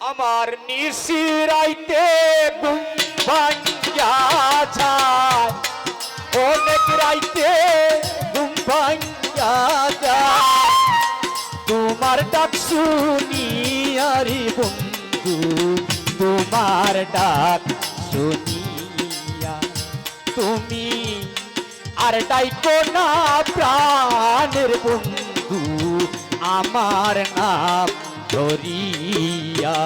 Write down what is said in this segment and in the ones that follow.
আমার নিশিরাইতে ঘুম ভাঙ্গা যায়। রাইতে ঘুম তোমার ডাক শুনি আরে বন্ধু, তোমার ডাক শুনিয়া। তুমি আর ডাইকো না প্রাণের বন্ধু, আমার নাম ধরিয়া।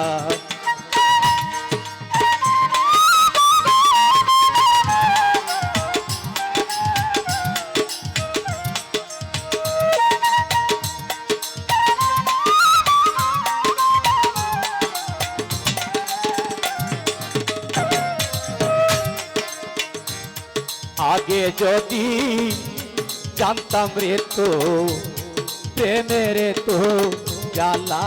আগে যদি জানতাম রে তো প্রেমের তো জ্বালা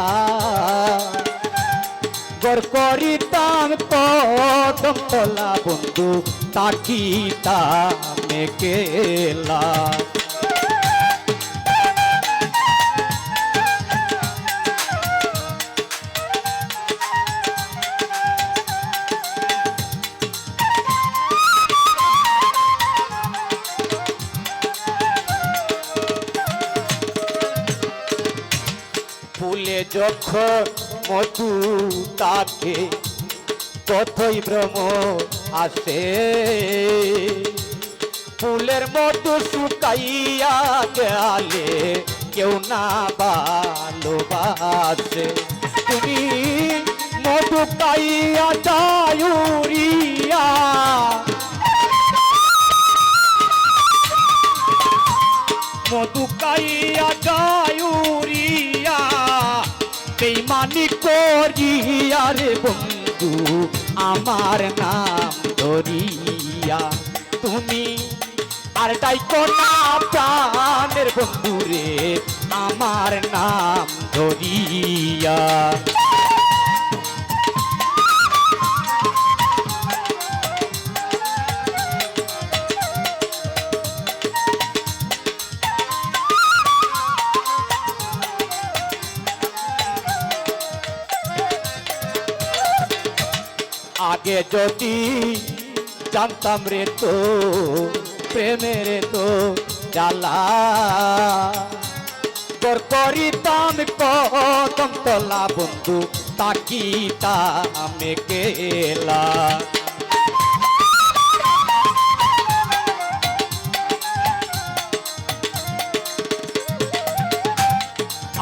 গর করিতাম কদম তলা বন্ধু তাকিতাম কেলা যখন মধু তাকে কতই ভ্রম আসে। ফুলের মধু শুকাইয়া গেলে কেউ না ভালোবাসে। তুমি মধু পাইয়া যায়ুরিয়া মধু কাইয়া যায়ুরিয়া বেইমানি করিয়া রে বন্ধু, আমার নাম ধরিয়া। তুমি আর ডাইকো না প্রাণের বন্ধু রে, আমার নাম ধরিয়া। আগে যদি জানতাম রে তো প্রেমের তো জ্বালা। তোর করিতাম কদম তলা, বন্ধু তাকিতাম কেলা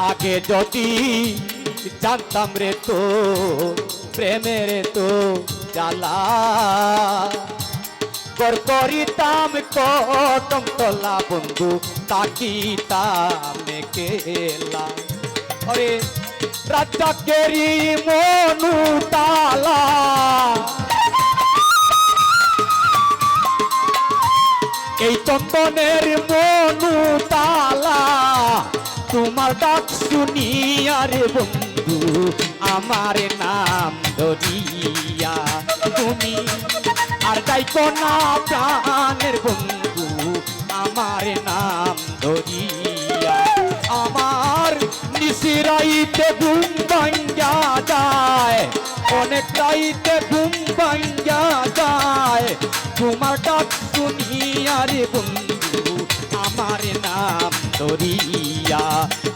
আগে যদি জানতাম রে তো প্রেমের তো জ্বালা। কর করিতাম কদম তলা বন্ধু, তাকিতাম কেলা আরে রাজা কেরি মনু তালা। এই চন্দনের মনু তালা। তোমার ডাক শুনিয়া রে বন্ধু, আমার নাম ধরিয়া তুমি। আর যাইতো না প্রাণের বন্ধু, আমার নাম ধরিয়া। আমার নিশিরাইতে ঘুম ভাঙ্গা যায় অনেক রাইতে ঘুম ভাঙ্গা যায়। তোমার ডাক শুনিয়া বন্ধু, আমার নাম ধরিয়া।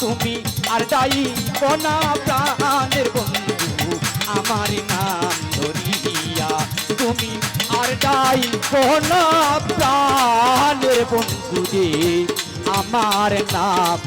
তুমি আর যাই কোনা প্রাণের বন্ধু আমার নাম ধরিয়া। তুমি আর যাই কোনা প্রাণের বন্ধু রে আমার নাম